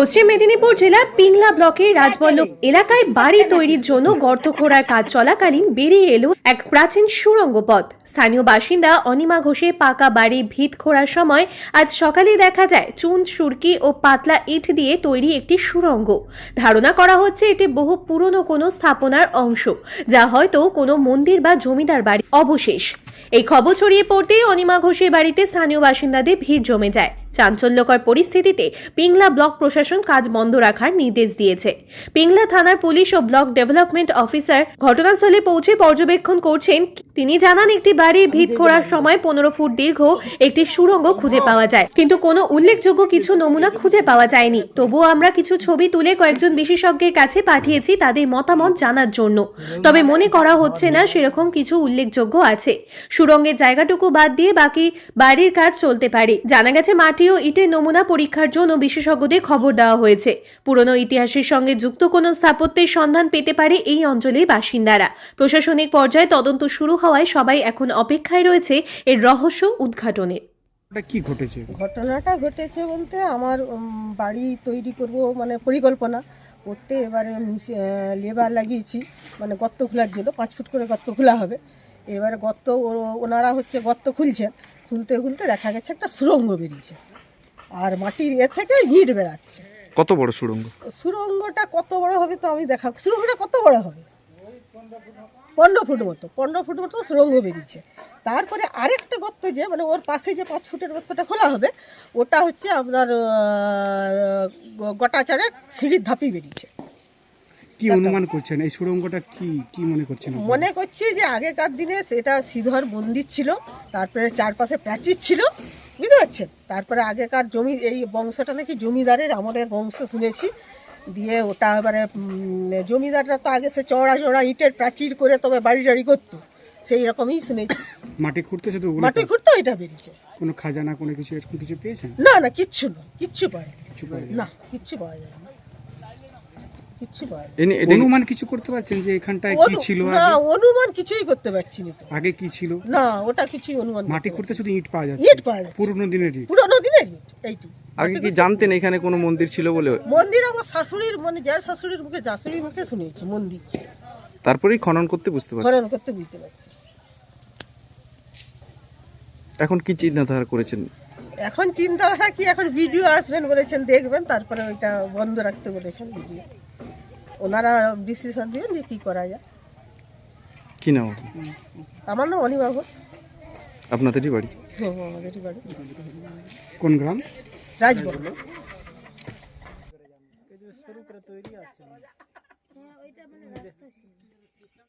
পশ্চিম মেদিনীপুর জেলার পিংলা ব্লকের রাজবল্লভ এলাকায় বাড়ি তৈরির জন্য গর্ত খোঁড়ার কাজ চলাকালীন বেরিয়ে এলো এক প্রাচীন সুড়ঙ্গ পথ। স্থানীয় বাসিন্দা অনিমা ঘোষে পাকা বাড়ি ভিত খোঁড়ার সময় আজ সকালে দেখা যায় চুন, সুরকি ও পাতলা ইট দিয়ে তৈরি একটি সুড়ঙ্গ ধারণা করা হচ্ছে এটি বহু পুরনো কোনো স্থাপনার অংশ, যা হয়তো কোনো মন্দির বা জমিদার বাড়ি অবশেষ। এই খবর ছড়িয়ে পড়তেই অনিমা ঘোষের বাড়িতে স্থানীয় বাসিন্দাদের ভিড় জমে যায়। চাঞ্চল্যকর পরিস্থিতিতে পিংলা ব্লক প্রশাসন কাজ বন্ধ রাখার নির্দেশ দিয়েছে। পিংলা থানার পুলিশ ও ব্লক ডেভেলপমেন্ট অফিসার ঘটনাস্থলে পৌঁছে পর্যবেক্ষণ করছেন তিনি জানান একটি বাড়ি ভিত খোঁড়ার সময় পনেরো ফুট দীর্ঘ একটি সুড়ঙ্গ খুঁজে পাওয়া যায়। কিন্তু কোনো উল্লেখযোগ্য কিছু নমুনা খুঁজে পাওয়া যায়নি। তবুও আমরা কিছু ছবি তুলে কয়েকজন বিশেষজ্ঞের কাছে পাঠিয়েছি তাদের মতামত জানার জন্য। তবে মনে করা হচ্ছে না সেরকম কিছু উল্লেখযোগ্য আছে। সুড়ঙ্গের জায়গাটুকু বাদ দিয়ে বাকি বাড়ির কাজ চলতে পারে। জানা গেছে মাটি ও ইটের নমুনা পরীক্ষার জন্য বিশেষজ্ঞদের খবর দেওয়া হয়েছে। পুরনো ইতিহাসের সঙ্গে যুক্ত কোনো স্থাপত্যের সন্ধান পেতে পারে এই অঞ্চলের বাসিন্দারা। প্রশাসনিক পর্যায়ে তদন্ত শুরু হওয়ায় সবাই এখন অপেক্ষায় রয়েছে এর রহস্য উদ্ঘাটনের ওটা কি ঘটেছে? ঘটনাটা ঘটেছে বলতে আমার উম, বাড়ি তৈরি করব মানে পরিকল্পনা করতে এবারে লেবার লাগিয়েছি। মানে গর্ত খোলার জন্য পাঁচ ফুট করে গর্ত খোলা হবে। এবারে গর্ত ও- ওনারা হচ্ছে গর্ত খুলছেন। খুলতে খুলতে দেখা গেছে একটা সুরঙ্গ বেরিয়েছে। আর মাটির এ থেকে ইট বেরাচ্ছে। কত বড় সুড়ঙ্গ সুরঙ্গটা কত বড় হবে তো আমি দেখা সুরঙ্গটা কত বড় হবে? পনেরো ফুট মতো পনেরো ফুট মতো সুরঙ্গ বেরিয়েছে। তারপরে আরেকটা গর্ত যে মানে ওর পাশে যে পাঁচ ফুটের গর্তটা খোলা হবে ওটা হচ্ছে আপনার আহ, গোটা চারে সিঁড়ির ধাপি বেরিয়েছে। কি অনুমান করছেন? এই সুড়ঙ্গটা কি কি মনে করছেন মনে করছি যে আগেকার দিনে সেটা শ্রীধর মন্দির ছিল তারপরে চারপাশে প্রাচীর ছিল বুঝতে পারছেন? তারপরে আগেকার জমি এই বংশটা নাকি জমিদারের আমাদের বংশ শুনেছি। দিয়ে ওটা এবারে জমিদাররা তো আগে সে চড়া চড়া ইটের প্রাচীর করে তবে বাড়ি টাড়ি করতো। সেই রকমই শুনেছি। মাটি খুঁড়তেছে তো ওগুলো মাটি খুঁড়তে এটা বেরিয়েছে। কোনো খাজানা কোনো কিছু এরকম কিছু পেয়েছেন? না না কিচ্ছু না কিচ্ছু পায় না কিচ্ছু পাওয়া যায় না কিচ্ছু পাওয়া যায় না। অনুমান কিছু করতে পারছেন যে এখানটায় কি ছিল না অনুমান কিছুই করতে পারছি না আগে কি ছিল? না ওটা কিছুই অনুমান মাটি খুঁড়তে শুধু ইট পাওয়া ইট যায় পুরনো দিনের ইট? পুরোনো দিনের ইট এইটি। আগে কি জানতেন এখানে কোনো মন্দির ছিল বলে? মন্দির আমার শাশুড়ির মানে যার শাশুড়ির মুখে শাশুড়ির মুখে শুনেছি মন্দির ছিল। তারপরেই খনন করতে বুঝতে পারছি। খনন করতে বুঝতে পারছি। এখন কি চিন্তাধারা করেছেন? এখন চিন্তাধারা কি এখন ভিডিও আসবেন বলেছেন দেখবেন তারপরে ওইটা বন্ধ রাখতে বলেছেন ভিডিও ওনারা ডিসিশন দিবেন যে কী করা যায়। কি নাম আমার নাম অনিমা ঘোষ। আপনাদেরই বাড়ি? হুম, আমাদেরই বাড়ি। কোন গ্রাম? রাজবল্লভ